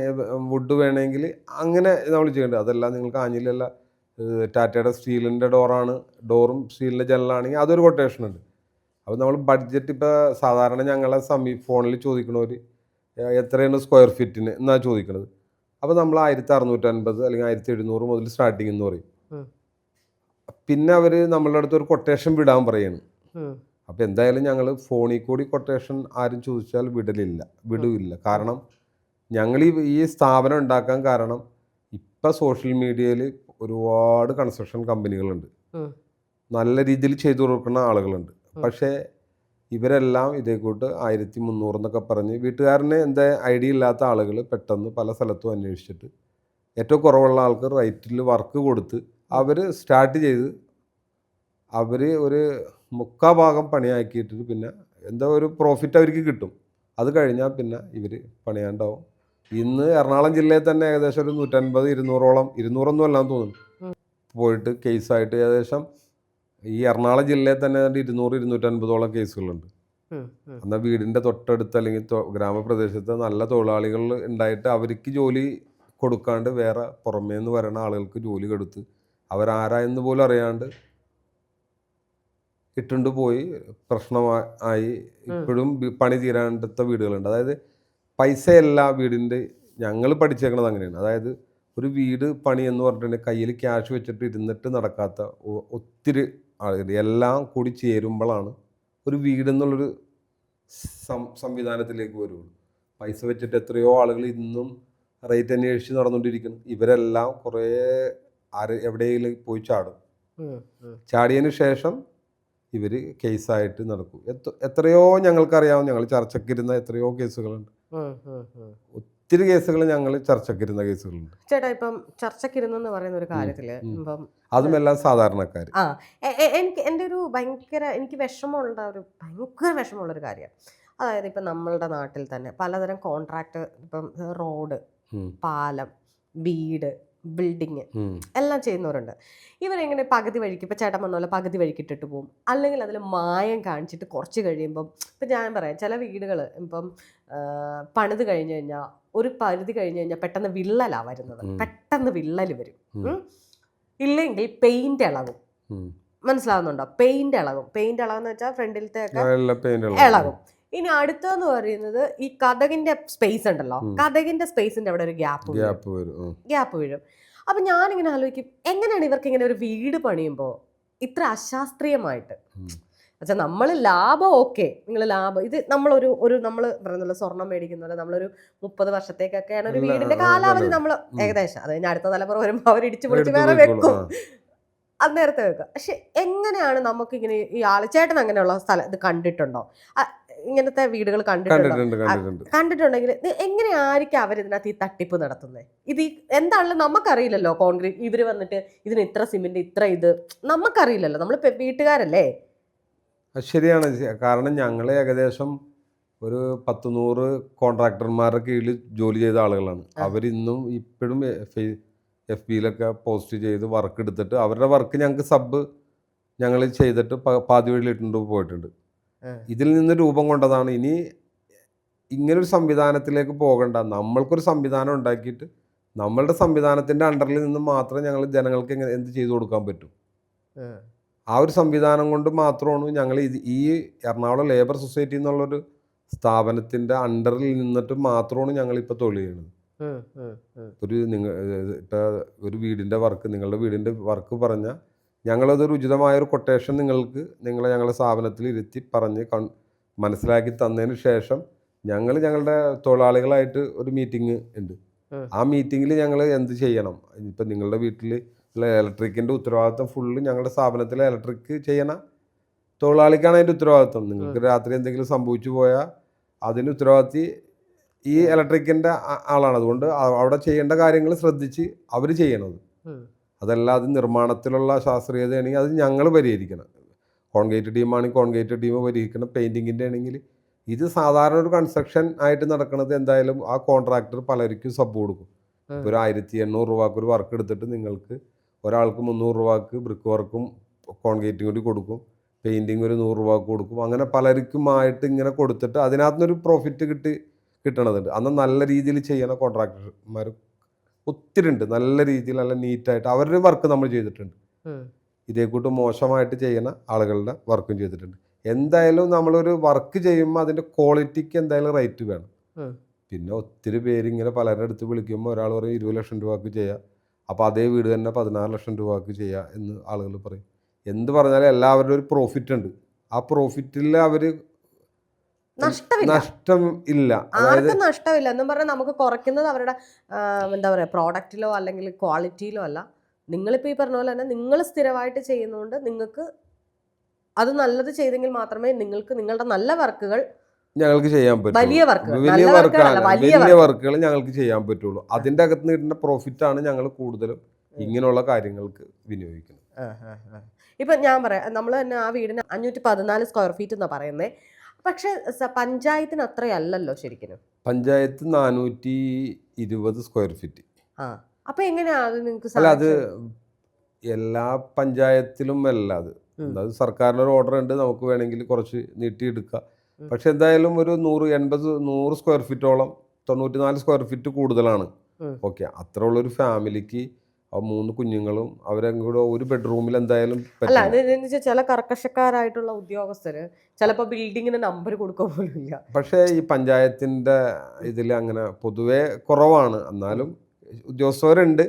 വുഡ് വേണമെങ്കിൽ അങ്ങനെ നമ്മൾ ചെയ്യേണ്ടത് അതെല്ലാം നിങ്ങൾക്ക് ആഞ്ഞിലല്ല ടാറ്റയുടെ സ്റ്റീലിന്റെ ഡോറാണ് ഡോറും സ്റ്റീലിന്റെ ജനലാണെങ്കിൽ അതൊരു കൊട്ടേഷൻ ഉണ്ട്. അപ്പോൾ നമ്മൾ ബഡ്ജറ്റ് ഇപ്പോൾ സാധാരണ ഞങ്ങളെ സമീ ഫോണിൽ ചോദിക്കണവർ എത്രയാണ് സ്ക്വയർ ഫീറ്റിന് എന്നാണ് ചോദിക്കുന്നത് അപ്പോൾ നമ്മൾ ആയിരത്തി അറുന്നൂറ്റൻപത് അല്ലെങ്കിൽ ആയിരത്തി എഴുന്നൂറ് മുതൽ സ്റ്റാർട്ടിങ് എന്ന് പറയും. പിന്നെ അവർ നമ്മളുടെ അടുത്ത് ഒരു കൊട്ടേഷൻ വിടാൻ പറയാണ്. ഉം. അപ്പോൾ എന്തായാലും ഞങ്ങൾ ഫോണിൽ കൂടി കൊട്ടേഷൻ ആരും ചോദിച്ചാൽ വിടലില്ല വിടില്ല. കാരണം ഞങ്ങൾ ഈ ഈ സ്ഥാപനം ഉണ്ടാക്കാൻ കാരണം ഇപ്പം സോഷ്യൽ മീഡിയയിൽ ഒരുപാട് കൺസ്ട്രക്ഷൻ കമ്പനികളുണ്ട് നല്ല രീതിയിൽ ചെയ്തു കൊടുക്കുന്ന ആളുകളുണ്ട്. പക്ഷേ ഇവരെല്ലാം ഇതേ കൂട്ട് ആയിരത്തി മുന്നൂറെന്നൊക്കെ പറഞ്ഞ് വീട്ടുകാരന് എന്താ ഐഡിയ ഇല്ലാത്ത ആളുകൾ പെട്ടെന്ന് പല സ്ഥലത്തും അന്വേഷിച്ചിട്ട് ഏറ്റവും കുറവുള്ള ആൾക്ക് റൈറ്റിൽ വർക്ക് കൊടുത്ത് അവർ സ്റ്റാർട്ട് ചെയ്ത് അവർ ഒരു മുക്കാ ഭാഗം പണിയാക്കിയിട്ട് പിന്നെ എന്താ ഒരു പ്രോഫിറ്റ് അവർക്ക് കിട്ടും. അത് കഴിഞ്ഞാൽ പിന്നെ ഇവർ പണിയാണ്ടാവും. ഇന്ന് എറണാകുളം ജില്ലയിൽ തന്നെ ഏകദേശം ഒരു നൂറ്റൻപത് ഇരുന്നൂറോളം ഇരുന്നൂറൊന്നും അല്ലാന്ന് തോന്നുന്നു. പോയിട്ട് കേസായിട്ട് ഏകദേശം ഈ എറണാകുളം ജില്ലയിൽ തന്നെ ഇരുന്നൂറ് ഇരുന്നൂറ്റൻപതോളം കേസുകളുണ്ട്. എന്നാൽ വീടിന്റെ തൊട്ടടുത്ത് അല്ലെങ്കിൽ ഗ്രാമപ്രദേശത്ത് നല്ല തൊഴിലാളികൾ ഉണ്ടായിട്ട് അവർക്ക് ജോലി കൊടുക്കാണ്ട് വേറെ പുറമേ നിന്ന് വരണ ആളുകൾക്ക് ജോലി കൊടുത്ത് അവരാരാ എന്ന് പോലും അറിയാണ്ട് ഇട്ടുണ്ട് പോയി പ്രശ്നമായി ഇപ്പോഴും പണി തീരാണ്ടത്ത വീടുകളുണ്ട്. അതായത് പൈസയല്ല വീടിന്റെ ഞങ്ങൾ പഠിച്ചേക്കണത് അങ്ങനെയാണ്. അതായത് ഒരു വീട് പണി എന്ന് പറഞ്ഞിട്ടുണ്ടെങ്കിൽ കയ്യിൽ ക്യാഷ് വെച്ചിട്ട് ഇരുന്നിട്ട് നടക്കാത്ത ഒത്തിരി ആളുകൾ എല്ലാം കൂടി ചേരുമ്പോഴാണ് ഒരു വീട് എന്നുള്ളൊരു സം സംവിധാനത്തിലേക്ക് വരുള്ളൂ. പൈസ വെച്ചിട്ട് എത്രയോ ആളുകൾ ഇന്നും റേറ്റ് അന്വേഷിച്ച് നടന്നുകൊണ്ടിരിക്കുന്നു. ഇവരെല്ലാം കുറേ ആര് എവിടെയെങ്കിലും പോയി ചാടും. ചാടിയതിനു ശേഷം ഇവർ കേസായിട്ട് നടക്കും. എത്ര എത്രയോ ഞങ്ങൾക്കറിയാവും ഞങ്ങൾ ചർച്ചക്കിരുന്ന എത്രയോ കേസുകളുണ്ട്. ഒത്തിരി കേസുകൾ ഞങ്ങൾ ചർച്ചക്കിരുന്ന കേസുകളുണ്ട്. ചേട്ടാ ഇപ്പം ചർച്ചക്കിരുന്നെന്ന് പറയുന്ന ഒരു കാര്യത്തിൽ. ഇപ്പം അതുമെല്ലാം സാധാരണക്കാർ ആ എനിക്ക് എന്റെ ഒരു ഭയങ്കര എനിക്ക് വിഷമമുള്ള ഒരു ഭയങ്കര വിഷമമുള്ള ഒരു കാര്യമാണ് അതായത് ഇപ്പം നമ്മളുടെ നാട്ടിൽ തന്നെ പലതരം കോൺട്രാക്ട് ഇപ്പം റോഡ് പാലം വീട് ബിൽഡിങ് എല്ലാം ചെയ്യുന്നവരുണ്ട്. ഇവരെങ്ങനെ പകുതി വഴിക്ക് ഇപ്പം ചേട്ടൻ പറഞ്ഞ പോലെ പകുതി വഴിക്ക് ഇട്ടിട്ട് പോകും അല്ലെങ്കിൽ അതിൽ മായം കാണിച്ചിട്ട് കുറച്ച് കഴിയുമ്പം ഇപ്പം ഞാൻ പറയാം ചില വീടുകൾ ഇപ്പം പണിത് കഴിഞ്ഞ് കഴിഞ്ഞാൽ ഒരു പരിധി കഴിഞ്ഞ് കഴിഞ്ഞാൽ പെട്ടെന്ന് വിള്ളലാണ് വരുന്നത്. പെട്ടെന്ന് വിള്ളൽ വരും. ഇല്ലെങ്കിൽ പെയിന്റ് ഇളകും. മനസ്സിലാവുന്നുണ്ടോ? പെയിന്റ് ഇളകും. പെയിന്റ് ഇളകുന്ന വെച്ചാൽ ഫ്രണ്ടിലത്തെ ഒക്കെ ഇളകും. ഇനി അടുത്തതെന്ന് പറയുന്നത് ഈ കഥകിന്റെ സ്പേസ് ഉണ്ടല്ലോ. കഥകിന്റെ സ്പേസിന്റെ അവിടെ ഒരു ഗ്യാപ്പ് ഗ്യാപ്പ് വരും. ഗ്യാപ്പ് വീഴും. അപ്പൊ ഞാനിങ്ങനെ ആലോചിക്കും എങ്ങനെയാണ് ഇവർക്ക് ഇങ്ങനെ ഒരു വീട് പണിയുമ്പോൾ ഇത്ര അശാസ്ത്രീയമായിട്ട്? അച്ഛാ വെച്ചാൽ നമ്മൾ ലാഭം ഓക്കെ നിങ്ങൾ ലാഭം ഇത് നമ്മളൊരു ഒരു നമ്മൾ പറയുന്നല്ലോ സ്വർണം മേടിക്കുന്നത് നമ്മളൊരു മുപ്പത് വർഷത്തേക്കൊക്കെയാണ് ഒരു വീടിന്റെ കാലാവധി നമ്മൾ ഏകദേശം. അത് കഴിഞ്ഞ് അടുത്ത തലമുറ വരുമ്പോൾ അവർ ഇടിച്ചു പൊളിച്ച് വേറെ വെക്കും. ആ. അത് നേരത്തെ വെക്കുക. പക്ഷെ എങ്ങനെയാണ് നമുക്ക് ഇങ്ങനെ ഈ ആളിച്ചേട്ടൻ ചേട്ടൻ അങ്ങനെയുള്ള സ്ഥലം ഇത് കണ്ടിട്ടുണ്ടോ? ഇങ്ങനത്തെ വീടുകൾ കണ്ടിട്ടുണ്ട്? കണ്ടിട്ടുണ്ട് കണ്ടിട്ടുണ്ടെങ്കിൽ എങ്ങനെയായിരിക്കും അവർ ഇതിനകത്ത് ഈ തട്ടിപ്പ് നടത്തുന്നത് ഇത് എന്താണല്ലോ നമുക്കറിയില്ലല്ലോ കോൺക്രീറ്റ് ഇവർ വന്നിട്ട് ഇതിന് ഇത്ര സിമെന്റ് ഇത്ര ഇത്. നമുക്കറിയില്ലല്ലോ. നമ്മൾ വീട്ടുകാരല്ലേ? ശരിയാണ്. കാരണം ഞങ്ങൾ ഏകദേശം ഒരു പത്ത് നൂറ് കോൺട്രാക്ടർമാരുടെ കീഴിൽ ജോലി ചെയ്ത ആളുകളാണ്. അവരിന്നും ഇപ്പോഴും എഫ് ബിയിലൊക്കെ പോസ്റ്റ് ചെയ്ത് വർക്ക് എടുത്തിട്ട് അവരുടെ വർക്ക് ഞങ്ങൾക്ക് സബ് ഞങ്ങൾ ചെയ്തിട്ട് പാതി വഴിയിലിട്ടുണ്ട് പോയിട്ടുണ്ട്. ഇതിൽ നിന്ന് രൂപം കൊണ്ടതാണ്. ഇനി ഇങ്ങനൊരു സംവിധാനത്തിലേക്ക് പോകണ്ട. നമ്മൾക്കൊരു സംവിധാനം ഉണ്ടാക്കിയിട്ട് നമ്മളുടെ സംവിധാനത്തിന്റെ അണ്ടറിൽ നിന്ന് മാത്രം ഞങ്ങൾ ജനങ്ങൾക്ക് എങ്ങനെ എന്ത് ചെയ്തു കൊടുക്കാൻ പറ്റും. ആ ഒരു സംവിധാനം കൊണ്ട് മാത്രമാണ് ഞങ്ങൾ ഇത് ഈ എറണാകുളം ലേബർ സൊസൈറ്റി എന്നുള്ളൊരു സ്ഥാപനത്തിന്റെ അണ്ടറിൽ നിന്നിട്ട് മാത്രമാണ് ഞങ്ങൾ ഇപ്പോൾ തൊഴിൽ ചെയ്യുന്നത്. ഒരു നിങ്ങൾ ഇപ്പോൾ ഒരു വീടിന്റെ വർക്ക് നിങ്ങളുടെ വീടിന്റെ വർക്ക് പറഞ്ഞാൽ ഞങ്ങളതൊരു ഉചിതമായൊരു കൊട്ടേഷൻ നിങ്ങൾക്ക് നിങ്ങളെ ഞങ്ങളുടെ സ്ഥാപനത്തിൽ ഇരുത്തി പറഞ്ഞ് കൺ മനസ്സിലാക്കി തന്നതിന് ശേഷം ഞങ്ങൾ ഞങ്ങളുടെ തൊഴിലാളികളായിട്ട് ഒരു മീറ്റിംഗ് ഉണ്ട്. ആ. മീറ്റിങ്ങിൽ ഞങ്ങൾ എന്ത് ചെയ്യണം? ഇപ്പം നിങ്ങളുടെ വീട്ടിൽ ഇലക്ട്രിക്കിന്റെ ഉത്തരവാദിത്തം ഫുള്ള് ഞങ്ങളുടെ സ്ഥാപനത്തിലെ ഇലക്ട്രിക് ചെയ്യണ തൊഴിലാളിക്കാണ് അതിന്റെ ഉത്തരവാദിത്തം നിങ്ങൾക്ക് രാത്രി എന്തെങ്കിലും സംഭവിച്ചു പോയാൽ അതിന് ഉത്തരവാദിത്തി ഈ ഇലക്ട്രിക്കിന്റെ ആളാണ്. അതുകൊണ്ട് അവിടെ ചെയ്യേണ്ട കാര്യങ്ങൾ ശ്രദ്ധിച്ച് അവർ ചെയ്യണത്. അതല്ല അത് നിർമ്മാണത്തിലുള്ള ശാസ്ത്രീയതയാണെങ്കിൽ അത് ഞങ്ങൾ പരിഹരിക്കണം. കോൺക്രീറ്റ് ടീമാണെങ്കിൽ കോൺക്രീറ്റ് ടീം പരിഹരിക്കണം. പെയിന്റിങ്ങിന്റെ ആണെങ്കിൽ ഇത് സാധാരണ ഒരു കൺസ്ട്രക്ഷൻ ആയിട്ട് നടക്കുന്നത് എന്തായാലും ആ കോൺട്രാക്ടർ പലർക്കും സബ് കൊടുക്കും. ഒരു ആയിരത്തി എണ്ണൂറ് രൂപക്ക് ഒരു വർക്ക് എടുത്തിട്ട് നിങ്ങൾക്ക് ഒരാൾക്ക് മുന്നൂറ് രൂപക്ക് ബ്രിക്ക് വർക്കും കോൺക്രീറ്റും കൂടി കൊടുക്കും. പെയിന്റിങ് ഒരു നൂറ് രൂപക്ക് കൊടുക്കും. അങ്ങനെ പലർക്കും ആയിട്ട് ഇങ്ങനെ കൊടുത്തിട്ട് അതിനകത്തുനിന്നൊരു പ്രോഫിറ്റ് കിട്ടി കിട്ടണതുണ്ട്. അന്ന് നല്ല രീതിയിൽ ചെയ്യണ കോൺട്രാക്ടർമാർ ഒത്തിരി ഉണ്ട് നല്ല രീതിയിൽ നല്ല നീറ്റായിട്ട് അവരുടെ വർക്ക് നമ്മൾ ചെയ്തിട്ടുണ്ട്. ഇതേക്കൂട്ട് മോശമായിട്ട് ചെയ്യുന്ന ആളുകളുടെ വർക്കും ചെയ്തിട്ടുണ്ട്. എന്തായാലും നമ്മളൊരു വർക്ക് ചെയ്യുമ്പോൾ അതിന്റെ ക്വാളിറ്റിക്ക് എന്തായാലും റേറ്റ് വേണം. പിന്നെ ഒത്തിരി പേര് ഇങ്ങനെ പലരുടെ അടുത്ത് വിളിക്കുമ്പോൾ ഒരാൾ പറയും ഇരുപത് ലക്ഷം രൂപക്ക് ചെയ്യാം. അപ്പോൾ അതേ വീട് തന്നെ പതിനാറ് ലക്ഷം രൂപക്ക് ചെയ്യാം എന്ന് ആളുകൾ പറയും. എന്ത് പറഞ്ഞാലും എല്ലാവരുടെ ഒരു പ്രോഫിറ്റ് ഉണ്ട്. ആ പ്രോഫിറ്റിൽ അവർ നഷ്ടം ഇല്ല. ആർക്കും നഷ്ടമില്ല. എന്നും പറഞ്ഞാൽ നമുക്ക് കുറയ്ക്കുന്നത് അവരുടെ എന്താ പറയുക പ്രോഡക്റ്റിലോ അല്ലെങ്കിൽ ക്വാളിറ്റിയിലോ അല്ല. നിങ്ങളിപ്പോൾ ഈ പറഞ്ഞ പോലെ തന്നെ നിങ്ങൾ സ്ഥിരമായിട്ട് ചെയ്യുന്നതുകൊണ്ട് നിങ്ങൾക്ക് അത് നല്ലത് ചെയ്തെങ്കിൽ മാത്രമേ നിങ്ങൾക്ക് നിങ്ങളുടെ നല്ല വർക്കുകൾ ഞങ്ങൾക്ക് ചെയ്യാൻ പറ്റും വലിയ വർക്കുകൾ വലിയ വർക്കാണ്. വലിയ വലിയ വർക്കുകൾ. ഞങ്ങൾക്ക് ചെയ്യാൻ പറ്റുള്ളൂ. അതിന്റെ അകത്ത് കിട്ടുന്ന പ്രോഫിറ്റ് ആണ് ഞങ്ങൾ കൂടുതലും ഇങ്ങനെയുള്ള കാര്യങ്ങൾക്ക് വിനിയോഗിക്കുന്നത്. ഇപ്പം ഞാൻ പറയാം നമ്മൾ തന്നെ ആ വീടിന് അഞ്ഞൂറ്റി പതിനാല് സ്ക്വയർ ഫീറ്റ് എന്നാണ് പറയുന്നത് പക്ഷേ പഞ്ചായത്തിന് അത്രയല്ലല്ലോ ശരിക്കും പഞ്ചായത്ത് നാനൂറ്റി ഇരുപത് സ്ക്വയർ ഫീറ്റ് ആ അപ്പൊ എങ്ങനെയാ നിങ്ങൾക്ക് അല്ല അത് എല്ലാ പഞ്ചായത്തിലും അല്ല അത്. അത് സർക്കാരിനൊരു ഓർഡർ ഉണ്ട് നമുക്ക് വേണമെങ്കിൽ കുറച്ച് നീട്ടിയെടുക്കാം ഉം. പക്ഷെ എന്തായാലും ഒരു നൂറ് എൺപത് നൂറ് സ്ക്വയർ ഫീറ്റോളം തൊണ്ണൂറ്റി നാല് സ്ക്വയർ ഫീറ്റ് കൂടുതലാണ്. ഓക്കെ അത്ര ഉള്ളൊരു ഫാമിലിക്ക് മൂന്ന് കുഞ്ഞുങ്ങളും അവരും കൂടെ ഒരു ബെഡ്റൂമിൽ എന്തായാലും അല്ല അതെന്ന് വെച്ചാൽ ചില കർക്കശക്കാരായിട്ടുള്ള ഉദ്യോഗസ്ഥര് ചിലപ്പോൾ ബിൽഡിങ്ങിന് നമ്പർ കൊടുക്കുക പോലും ഇല്ല. പക്ഷേ ഈ പഞ്ചായത്തിന്റെ ഇതിൽ അങ്ങനെ പൊതുവേ കുറവാണ്. എന്നാലും ഉദ്യോഗസ്ഥരുണ്ട്.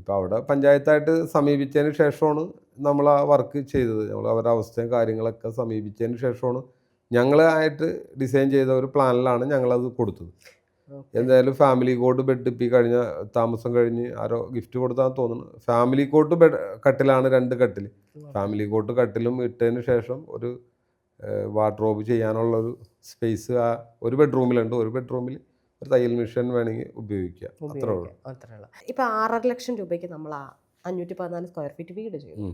ഇപ്പം അവിടെ പഞ്ചായത്തായിട്ട് സമീപിച്ചതിന് ശേഷമാണ് നമ്മൾ ആ വർക്ക് ചെയ്തത്. നമ്മൾ അവരുടെ അവസ്ഥയും കാര്യങ്ങളൊക്കെ സമീപിച്ചതിന് ശേഷമാണ് ഞങ്ങളായിട്ട് ഡിസൈൻ ചെയ്ത ഒരു പ്ലാനിലാണ് ഞങ്ങളത് കൊടുത്തത്. എന്തായാലും ഫാമിലി കോട്ട് ബെഡ് ഇപ്പി കഴിഞ്ഞ താമസം കഴിഞ്ഞ് ആരോ ഗിഫ്റ്റ് കൊടുത്താന്ന് തോന്നുന്നു. ഫാമിലി കോട്ട് ബെഡ് കട്ടിലാണ് രണ്ട് കട്ടിൽ ഫാമിലി കോട്ട് കട്ടിലും ഇട്ടതിന് ശേഷം ഒരു വാർഡ്രോബ് ചെയ്യാനുള്ള ഒരു സ്പേസ് ആ ഒരു ബെഡ്റൂമിലുണ്ട് ഒരു ബെഡ്റൂമിൽ ഒരു തയ്യൽ മെഷീൻ വേണമെങ്കിൽ ഉപയോഗിക്കുക അത്രേ ഉള്ളൂ. അത്രേ ഉള്ളൂ. ഇപ്പൊ ആറര ലക്ഷം രൂപയ്ക്ക് നമ്മൾ ആ അഞ്ഞൂറ്റി പതിനാല് സ്ക്വയർ ഫീറ്റ് വീട് ചെയ്തു.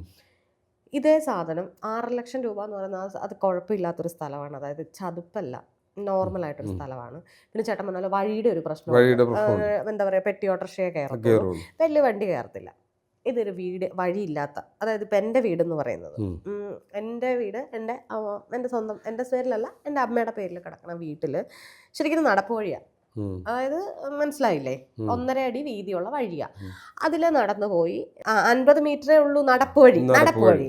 ഇതേ സാധനം ആറര ലക്ഷം രൂപ എന്ന് പറയുന്നത് അത് കുഴപ്പമില്ലാത്തൊരു സ്ഥലമാണ്. അതായത് ചതുപ്പല്ല. നോർമൽ ആയിട്ടൊരു സ്ഥലമാണ്. പിന്നെ ചേട്ടൻ പറഞ്ഞ വഴിയുടെ ഒരു പ്രശ്നം എന്താ പറയുക പെട്ടി ഓട്ടർഷയെ കയറും വലിയ വണ്ടി കയറത്തില്ല ഇതൊരു വീട് വഴിയില്ലാത്ത അതായത് ഇപ്പം എന്റെ വീട് എന്ന് പറയുന്നത് എന്റെ വീട് എന്റെ എന്റെ സ്വന്തം എന്റെ പേരിലല്ല എന്റെ അമ്മയുടെ പേരിൽ കിടക്കുന്ന വീട്ടിൽ ശരിക്കും നടപ്പ് വഴിയാണ് അതായത് മനസ്സിലായില്ലേ? ഒന്നര അടി വീതിയുള്ള വഴിയാണ്. അതിൽ നടന്നു പോയി അൻപത് മീറ്ററേ ഉള്ളൂ നടപ്പ് വഴി. നടപ്പ് വഴി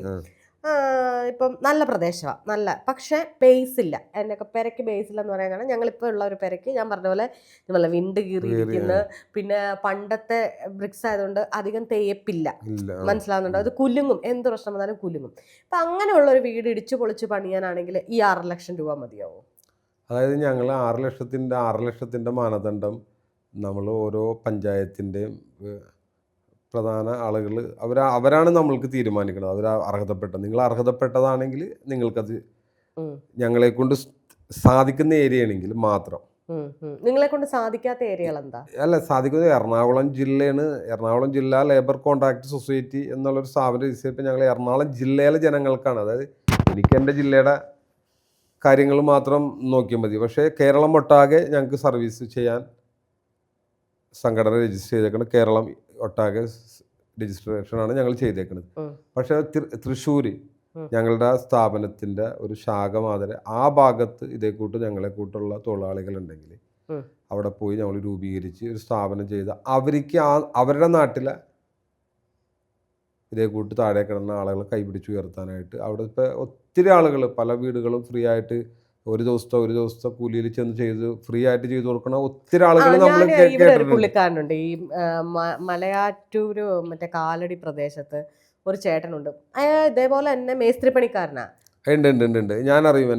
ഇപ്പം നല്ല പ്രദേശമാണ് നല്ല. പക്ഷേ ബേസ് ഇല്ല എന്നൊക്കെ പെരയ്ക്ക് ബേസ് ഇല്ലെന്ന് പറയാൻ കാരണം ഞങ്ങളിപ്പോൾ ഉള്ള ഒരു പെരയ്ക്ക് ഞാൻ പറഞ്ഞ പോലെ നല്ല വിണ്ട് കീറിയിരിക്കുന്ന. പിന്നെ പണ്ടത്തെ ബ്രിക്സ് ആയതുകൊണ്ട് അധികം തേപ്പില്ല മനസ്സിലാവുന്നുണ്ട്? അത് കുലുങ്ങും. എന്ത് പ്രശ്നം വന്നാലും കുലുങ്ങും. അപ്പം അങ്ങനെയുള്ള ഒരു വീട് ഇടിച്ചു പൊളിച്ച് പണിയാനാണെങ്കിൽ ഈ ആറ് ലക്ഷം രൂപ മതിയാവും? അതായത് ഞങ്ങൾ ആറ് ലക്ഷത്തിന്റെ ആറ് ലക്ഷത്തിന്റെ മാനദണ്ഡം നമ്മൾ ഓരോ പഞ്ചായത്തിന്റെയും പ്രധാന ആളുകൾ അവർ അവരാണ് നമ്മൾക്ക് തീരുമാനിക്കുന്നത്. അവർ അർഹതപ്പെട്ട നിങ്ങൾ അർഹതപ്പെട്ടതാണെങ്കിൽ നിങ്ങൾക്കത് ഞങ്ങളെ കൊണ്ട് സാധിക്കുന്ന ഏരിയ ആണെങ്കിൽ മാത്രം. നിങ്ങളെ കൊണ്ട് സാധിക്കാത്ത ഏരിയകൾ എന്താ? അല്ല സാധിക്കുന്നത് എറണാകുളം ജില്ലയാണ്. എറണാകുളം ജില്ലാ ലേബർ കോൺട്രാക്ട് സൊസൈറ്റി എന്നുള്ളൊരു സ്ഥാപനം രജിസ്റ്റർ ചെയ്തപ്പോൾ ഞങ്ങൾ എറണാകുളം ജില്ലയിലെ ജനങ്ങൾക്കാണ്. അതായത് എനിക്ക് എന്റെ ജില്ലയുടെ കാര്യങ്ങൾ മാത്രം നോക്കിയാൽ മതി. പക്ഷേ കേരളം ഒട്ടാകെ ഞങ്ങൾക്ക് സർവീസ് ചെയ്യാൻ സംഘടന രജിസ്റ്റർ ചെയ്തേക്കുന്നത് കേരളം ഒട്ടാകെ രജിസ്ട്രേഷനാണ് ഞങ്ങൾ ചെയ്തേക്കുന്നത് പക്ഷെ തൃശ്ശൂർ ഉം. ഞങ്ങളുടെ സ്ഥാപനത്തിന്റെ ഒരു ശാഖ മാതിരി ആ ഭാഗത്ത് ഇതേ കൂട്ട് ഞങ്ങളെ കൂട്ടുള്ള തൊഴിലാളികളുണ്ടെങ്കിൽ. അവിടെ പോയി ഞങ്ങൾ രൂപീകരിച്ച് ഒരു സ്ഥാപനം ചെയ്ത് അവർക്ക് ആ അവരുടെ നാട്ടിലെ ഇതേ കൂട്ട് താഴെ കിടന്ന ആളുകളെ കൈപിടിച്ച് ഉയർത്താനായിട്ട് അവിടെ ഇപ്പോൾ ഒത്തിരി ആളുകൾ പല വീടുകളും ഫ്രീ ആയിട്ട് ഒരു ദിവസത്തെ ഒരു ദിവസത്തെ കൂലിയിൽ ചെന്ന് ചെയ്ത് ഫ്രീ ആയിട്ട് ചെയ്തു കൊടുക്കണ ഒത്തിരി ആളുകൾ നമ്മൾ ഞാൻ ഇവിടെ ഒരു പുള്ളിക്കാരനുണ്ട്. ഈ മലയാറ്റൂര് മറ്റേ കാലടി പ്രദേശത്ത് ഒരു ചേട്ടനുണ്ട്. അയാൾ ഇതേപോലെ തന്നെ മേസ്ത്രി പണിക്കാരനാ ഉണ്ട് ഉണ്ട് ഉണ്ട് ഉണ്ട്. ഞാനറിയും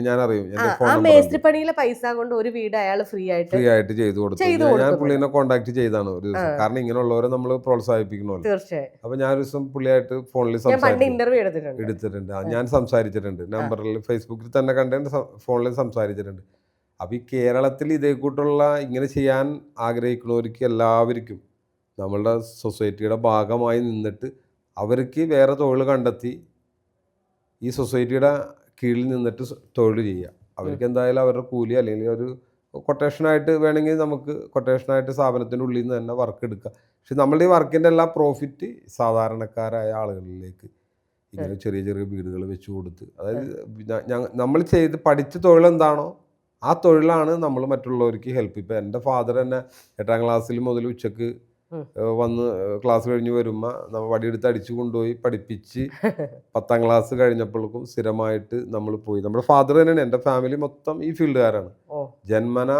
ഞാൻ അറിയും ആ, മേസ്ത്രിപ്പണിയിലെ പൈസ കൊണ്ട് ഒരു വീട് അയാൾ ഫ്രീ ആയിട്ട് ഫ്രീ ആയിട്ട് ചെയ്തു കൊടുത്തു. ഞാൻ- പുള്ളിനെ കോൺടാക്ട് ചെയ്താണ് ഒരു ദിവസം. കാരണം ഇങ്ങനെയുള്ളവരെ നമ്മൾ പ്രോത്സാഹിപ്പിക്കണമല്ലോ. തീർച്ചയായും. അപ്പൊ ഞാൻ ഒരു ദിവസം പുള്ളിയായിട്ട് ഫോണിൽ ഇന്റർവ്യൂ എടുത്തിട്ടുണ്ട്. എടുത്തിട്ടുണ്ട്. ഞാൻ സംസാരിച്ചിട്ടുണ്ട്. നമ്പറിൽ ഫേസ്ബുക്കിൽ തന്നെ കണ്ടിട്ട് ഫോണിൽ സംസാരിച്ചിട്ടുണ്ട്. അപ്പൊ ഈ കേരളത്തിൽ ഇതേ കൂട്ടുള്ള ഇങ്ങനെ ചെയ്യാൻ ആഗ്രഹിക്കുന്നവർക്ക് എല്ലാവർക്കും നമ്മളുടെ സൊസൈറ്റിയുടെ ഭാഗമായി നിന്നിട്ട് അവർക്ക് വേറെ തൊഴിൽ കണ്ടെത്തി ഈ സൊസൈറ്റിയുടെ കീഴിൽ നിന്നിട്ട് തൊഴിൽ ചെയ്യുക. അവർക്ക് എന്തായാലും അവരുടെ കൂലി അല്ലെങ്കിൽ ഒരു കൊട്ടേഷനായിട്ട് വേണമെങ്കിൽ നമുക്ക് കൊട്ടേഷനായിട്ട് സ്ഥാപനത്തിന്റെ ഉള്ളിൽ നിന്ന് തന്നെ വർക്ക് എടുക്കുക പക്ഷെ നമ്മളുടെ ഈ വർക്കിന്റെ എല്ലാ പ്രോഫിറ്റ് സാധാരണക്കാരായ ആളുകളിലേക്ക് ഇങ്ങനെ ചെറിയ ചെറിയ വീടുകൾ വെച്ച് കൊടുത്ത്. അതായത് നമ്മൾ ചെയ്ത് പഠിച്ച തൊഴിലെന്താണോ ആ തൊഴിലാണ് നമ്മൾ മറ്റുള്ളവർക്ക് ഹെൽപ്പ് ഇപ്പം എന്റെ ഫാദർ തന്നെ എട്ടാം ക്ലാസ്സിൽ മുതൽ ഉച്ചയ്ക്ക് വന്ന് ക്ലാസ് കഴിഞ്ഞ് വരുമ്പോൾ നമ്മൾ വടിയെടുത്ത് അടിച്ചു കൊണ്ടുപോയി പഠിപ്പിച്ച് *laughs* പത്താം ക്ലാസ് കഴിഞ്ഞപ്പോഴേക്കും സ്ഥിരമായിട്ട് നമ്മൾ പോയി. നമ്മുടെ ഫാദർ തന്നെയാണ്. എന്റെ ഫാമിലി മൊത്തം ഈ ഫീൽഡുകാരാണ്. ജന്മന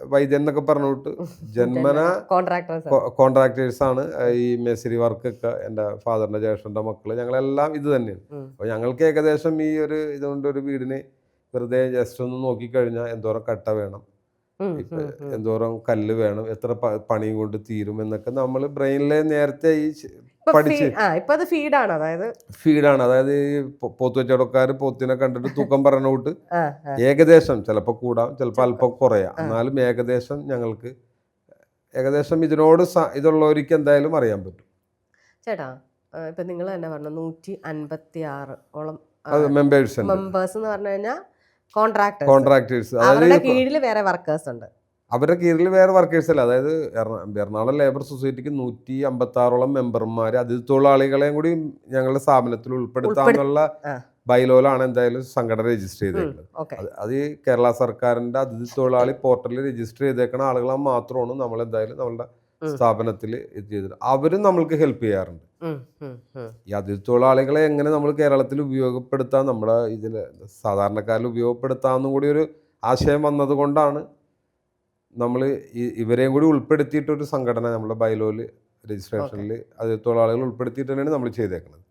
വൈദ്യൻ എന്നൊക്കെ പറഞ്ഞോട്ട് ജന്മന കോൺട്രാക്ടേഴ്സ് കോൺട്രാക്ടേഴ്സ് ആണ്. ഈ മേസരി വർക്കൊക്കെ എന്റെ ഫാദറിന്റെ ജ്യേഷ്ഠന്റെ മക്കൾ ഞങ്ങളെല്ലാം ഇത് തന്നെയാണ്. അപ്പോൾ ഞങ്ങൾക്ക് ഏകദേശം ഈ ഒരു ഇതുകൊണ്ട് ഒരു വീടിന് വെറുതെ ജസ്റ്റ് ഒന്ന് നോക്കിക്കഴിഞ്ഞാൽ എന്തോരം കട്ട വേണം. ഇപ്പൊ എന്തോരം കല്ല് വേണം എത്ര പണിയും കൊണ്ട് തീരും എന്നൊക്കെ നമ്മൾ ബ്രെയിനിലെ നേരത്തെ ഈ പഠിച്ചു ഫീഡാണ് അതായത് ഫീഡാണ്. അതായത് ഈ പോത്ത് വെച്ചവടക്കാർ പോത്തിനെ കണ്ടിട്ട് *laughs* തൂക്കം പറഞ്ഞോട്ട്. ഏകദേശം ചിലപ്പോൾ കൂടാം ചിലപ്പോൾ അല്പം കുറയാം. എന്നാലും ഏകദേശം ഞങ്ങൾക്ക് ഏകദേശം ഇതിനോട് ഇതുള്ളവർക്ക് എന്തായാലും അറിയാൻ പറ്റും. ചേട്ടാ ഇപ്പൊ നിങ്ങൾ തന്നെ പറഞ്ഞു നൂറ്റി അൻപത്തി ആറ് ഓളം മെമ്പേഴ്സ് മെമ്പേഴ്സ് എന്ന് പറഞ്ഞു കഴിഞ്ഞാൽ കോൺട്രാക്ടേഴ്സ് അവരുടെ കീഴിൽ വേറെ വർക്കേഴ്സ് ഉണ്ട്. അവരുടെ കീഴിൽ വേറെ വർക്കേഴ്സ് അല്ല. അതായത് എറണ- എറണാകുളം ലേബർ സൊസൈറ്റിക്ക് നൂറ്റി അമ്പത്താറോളം മെമ്പർമാർ അതിഥി തൊഴിലാളികളെയും കൂടി ഞങ്ങളുടെ സ്ഥാപനത്തിൽ ഉൾപ്പെടുത്താന്നുള്ള ആ. ബൈലോലാണ് എന്തായാലും സംഘടന രജിസ്റ്റർ ചെയ്തേക്കുന്നത് അത് കേരള സർക്കാരിന്റെ അതിഥി തൊഴിലാളി പോർട്ടലിൽ രജിസ്റ്റർ ചെയ്തേക്കുന്ന ആളുകളെ മാത്രമാണ് നമ്മൾ എന്തായാലും നമ്മളുടെ. സ്ഥാപനത്തിൽ ഇത് അവരും നമ്മൾക്ക് ഹെൽപ്പ് ചെയ്യാറുണ്ട്. ഈ അതിഥി തൊഴിലാളികളെ എങ്ങനെ നമ്മൾ കേരളത്തിൽ ഉപയോഗപ്പെടുത്താം നമ്മുടെ ഇതിൽ സാധാരണക്കാരിൽ ഉപയോഗപ്പെടുത്താമെന്നും കൂടി ഒരു ആശയം വന്നത് കൊണ്ടാണ് നമ്മൾ ഇവരെയും കൂടി ഉൾപ്പെടുത്തിയിട്ടൊരു സംഘടന നമ്മുടെ ബൈലോയിൽ രജിസ്ട്രേഷനിൽ അതിഥി തൊഴിലാളികൾ ഉൾപ്പെടുത്തിയിട്ട് തന്നെയാണ് നമ്മൾ ചെയ്തേക്കുന്നത്